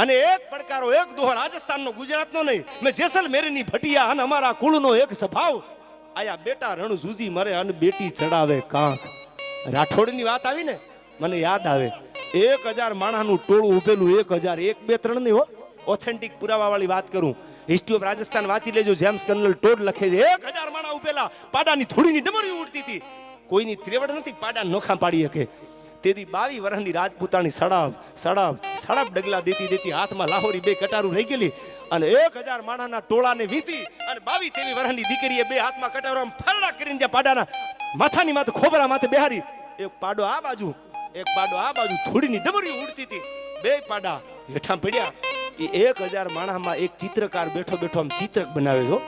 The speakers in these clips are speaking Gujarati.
અને એક પડકારો, એક દોહો રાજસ્થાનનો, ગુજરાતનો નહીં. મેં જેસલમેરની ભટિયા અને અમારા કુળનો એક સ્વભાવ. આયા બેટા રણ જુજી મરે અને બેટી ચડાવે કાંખ રાઠોડની વાત આવી ને, મને યાદ આવે. એક હજાર માણાનું ટોળું ઉભેલું, એક હજાર, એક, બે, ત્રણ નહીં હો. ઓથેન્ટિક પુરાવાવાળી વાત કરું. હિસ્ટ્રી ઓફ રાજસ્થાન વાંચી લેજો, જેમ્સ કર્નલ ટોડ લખે છે. એક હજાર માણા ઉભેલા, પાડાની થોડીની ડમરી ઉડતી હતી. કોઈની ત્રેવડ નથી પાડા નોખા પાડી શકે. તેથી બાવી વર્ષની રાજપૂતાની સડાવ સડાવ સડાવ ડગલા દેતી દેતી હાથમાં લાહોરી બે કટારું રહી ગયેલી અને એક હજાર માણાના ટોળાને વીતી અને બાવી તેવી વર્ષની દીકરીએ બે હાથમાં કટારો ફરડા કરીને પાડાના માથાની માથે ખોબરા માથે બેહારી, એક પાડો આ બાજુ, એક પાડો આ બાજુ થોડીની ડમરી ઉડતી હતી. બે પાડા હેઠા પડ્યા. એ એક હજાર માણામાં એક ચિત્રકાર બેઠો બેઠો આમ ચિત્ર બનાવે છો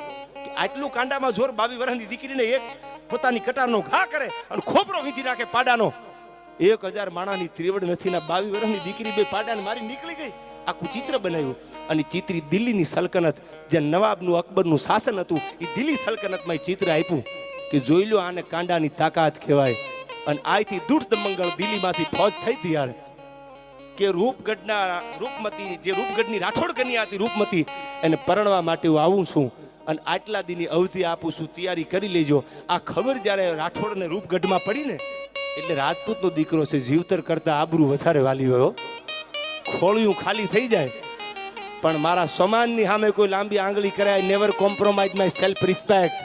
આટલું કાંડામાં જોર બાવી વર્ષની દીકરીને એક પોતાની કટારનો ઘા કરે અને ખોબરો વીંધી રાખે પાડાનો. એક હજાર માણાની ત્રેવડ નથી ના બાવી વર્ષની દીકરી બે પાડાને મારી નીકળી ગઈ. આખું ચિત્ર બનાવ્યું. અને ચિત્રી દિલ્હીની સલ્તનત, જે નવાબનું અકબરનું શાસન હતું, એ દિલ્હી સલ્તનતમાં એ ચિત્ર આપ્યું કે જોઈ લો આને કાંડાની તાકાત કહેવાય. અને આથી દુષ્ટ મંગળ દિલ્હીમાંથી ફોજ થઈ હતી યાર. કે રૂપગઢના રૂપમતી, જે રૂપગઢની રાઠોડ કન્યા હતી રૂપમતી, એને પરણવા માટે હું આવું છું. અને આટલા દીની અવધિ આપું છું, તૈયારી કરી લેજો. આ ખબર જ્યારે રાઠોડ અને રૂપગઢમાં પડી ને એટલે રાજપૂતનો દીકરો છે, જીવતર કરતા આબરૂ વધારે વાલી ગયો ખોળિયું ખાલી થઈ જાય. પણ મારા સમાનની સામે કોઈ લાંબી આંગળી કરાય never compromise my self respect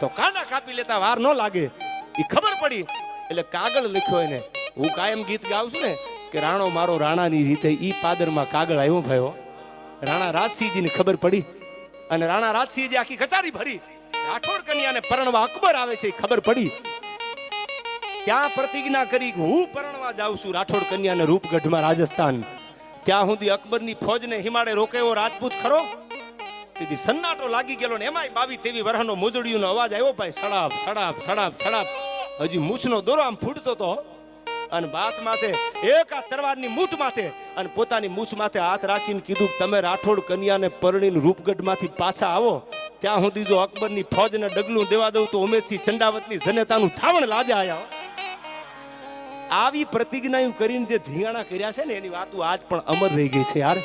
તો કાના કાપી લેતા વાર ન લાગે? એ ખબર પડી. એટલે કાગળ લખ્યો એને. હું કાયમ ગીત ગાઉં છું ને, કે રાણો મારો રાણાની રીતે ઈ પાદરમાં કાગળ આવ્યો ભયો રાણા રાજસિંહજીને ખબર પડી. અને રાણા રાજસિંહજી આખી કચારી ભરી. રાઠોડ કન્યાને પરણવા અકબર આવે છે એ ખબર પડી. ત્યાં પ્રતિજ્ઞા કરી હું પરણવા જાઉં છું રાઠોડ કન્યાને રૂપગઢમાં રાજસ્થાન. ત્યાં સુધી અકબરની ફોજને હિમાડે રોકેવો રાજપૂત ખરો? તેથી સન્નાટો લાગી ગયેલો ને એમાંય બાવી તેવી વરહનો મોજડીઓનો અવાજ આવ્યો ભાઈ, સડાપ સડાપ સડાપ સડાપ. હજી મૂછનો દોરો આમ ફૂટતો તો. અને બાત માથે, એક આ તરવારની મૂઠ માથે અને પોતાની મૂછ માથે હાથ રાખીને કીધું તમે રાઠોડ કન્યાને પરણીને રૂપગઢમાંથી પાછા આવો. ત્યાં સુધી જો અકબરની ફોજને ડગલું દેવા દઉં તો ઉમેશસિંહ ચંડાવતની જનતાનું થાવણ લાજા આયા આવી પ્રતિજ્ઞા કરીને જે ધીંગાણા કર્યા છે ને, એની વાતો આજ પણ અમર રહી ગઈ છે યાર.